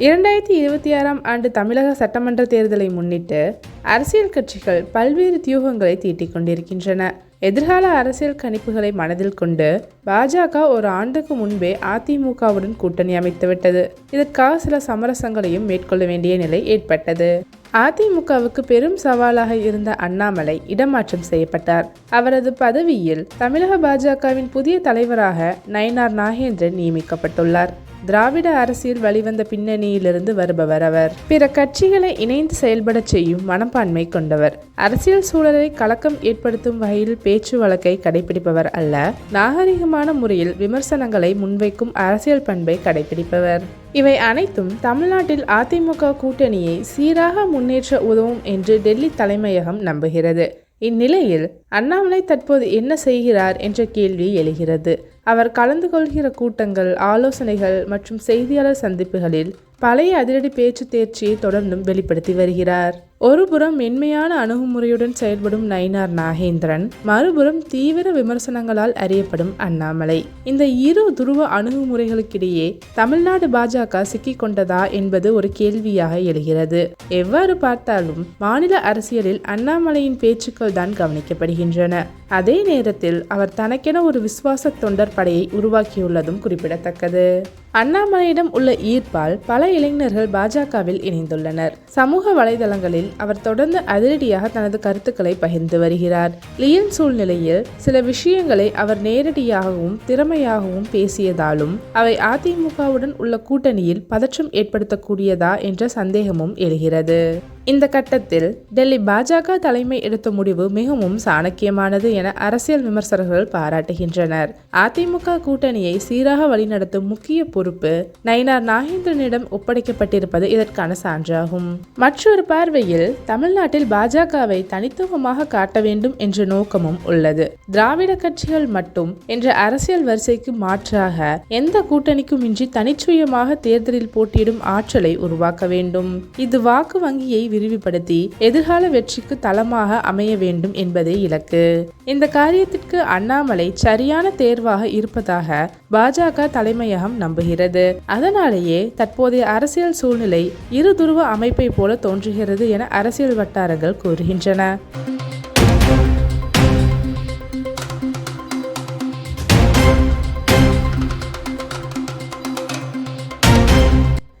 இரண்டாயிரத்தி இருபத்தி ஆறாம் ஆண்டு தமிழக சட்டமன்ற தேர்தலை முன்னிட்டு அரசியல் கட்சிகள் பல்வேறு தியூகங்களை தீட்டிக் கொண்டிருக்கின்றன. எதிர்கால அரசியல் கணிப்புகளை மனதில் கொண்டு பாஜக ஒரு ஆண்டுக்கு முன்பே அதிமுகவுடன் கூட்டணி அமைத்துவிட்டது இதற்காக சில சமரசங்களையும் மேற்கொள்ள வேண்டிய நிலை ஏற்பட்டது. அதிமுகவுக்கு பெரும் சவாலாக இருந்த அண்ணாமலை இடமாற்றம் செய்யப்பட்டார். அவரது பதவியில் தமிழக பாஜகவின் புதிய தலைவராக நயினார் நாகேந்திரன் நியமிக்கப்பட்டுள்ளார். திராவிட அரசியல் வழிவந்த பின்னணியிலிருந்து வருபவர் அவர். பிற கட்சிகளை இணைந்து செயல்படச் செய்யும் மனப்பான்மை கொண்டவர். அரசியல் சூழலை கலக்கம் ஏற்படுத்தும் வகையில் பேச்சு வழக்கை கடைபிடிப்பவர் அல்ல. நாகரிகமான முறையில் விமர்சனங்களை முன்வைக்கும் அரசியல் பண்பை கடைபிடிப்பவர். இவை அனைத்தும் தமிழ்நாட்டில் அதிமுக கூட்டணியை சீராக முன்னேற்ற உதவும் என்று டெல்லி தலைமையகம் நம்புகிறது. இந்நிலையில் அண்ணாமலை தற்போது என்ன செய்கிறார் என்ற கேள்வி எழுகிறது. அவர் கலந்து கொள்கிற கூட்டங்கள் ஆலோசனைகள் மற்றும் செய்தியாளர் சந்திப்புகளில் பழைய அதிரடி பேச்சு தேர்ச்சியை தொடர்ந்தும் வெளிப்படுத்தி வருகிறார். ஒருபுறம் மென்மையான அணுகுமுறையுடன் செயல்படும் நயினார் நாகேந்திரன் மறுபுறம் தீவிர விமர்சனங்களால் அறியப்படும் அண்ணாமலை. இந்த இரு துருவ அணுகுமுறைகளுக்கிடையே தமிழ்நாடு பாஜக சிக்கிக் கொண்டதா என்பது ஒரு கேள்வியாக எழுகிறது. எவ்வாறு பார்த்தாலும் மாநில அரசியலில் அண்ணாமலையின் பேச்சுக்கள் தான் கவனிக்கப்படுகின்றன. அதே நேரத்தில் அவர் தனக்கென ஒரு விசுவாச தொண்டர் படையை உருவாக்கியுள்ளதும் குறிப்பிடத்தக்கது. அண்ணாமலையிடம் உள்ள ஈர்ப்பால் பல இளைஞர்கள் பாஜகவில் இணைந்துள்ளனர். சமூக வலைதளங்களில் அவர் தொடர்ந்து அதிரடியாக தனது கருத்துக்களை பகிர்ந்து வருகிறார். லியன் சூழ்நிலையில் சில விஷயங்களை அவர் நேரடியாகவும் திறமையாகவும் பேசியதாலும் அவை அதிமுகவுடன் உள்ள கூட்டணியில் பதற்றம் ஏற்படுத்தக்கூடியதா என்ற சந்தேகமும் எழுகிறது. இந்த கட்டத்தில் டெல்லி பாஜக தலைமை எடுத்த முடிவு மிகவும் சாணக்கியமானது என அரசியல் விமர்சகர்கள் பாராட்டுகின்றனர். அதிமுக கூட்டணியை சீராக வழிநடத்தும் முக்கிய பொறுப்பு நயினார் நாகேந்திரனிடம் ஒப்படைக்கப்பட்டிருப்பது இதற்கான சான்றாகும். மற்றொரு பார்வையில் தமிழ்நாட்டில் பாஜகவை தனித்துவமாக காட்ட வேண்டும் என்ற நோக்கமும் உள்ளது. திராவிட கட்சிகள் மட்டும் என்ற அரசியல் வரிசைக்கு மாற்றாக எந்த கூட்டணிக்கும் இன்றி தனிச்சுயமாக தேர்தலில் போட்டியிடும் ஆற்றலை உருவாக்க வேண்டும். இது வாக்கு வங்கியை விரிவுபடுத்தி எதிர்கால வெற்றிக்கு தளமாக அமைய வேண்டும் என்பதே இலக்கு. இந்த காரியத்திற்கு அண்ணாமலை சரியான தேர்வாக இருப்பதாக பாஜக தலைமையகம் நம்புகிறது. அதனாலேயே தற்போதைய அரசியல் சூழ்நிலை இரு துருவ அமைப்பை போல தோன்றுகிறது என அரசியல் வட்டாரங்கள் கூறுகின்றன.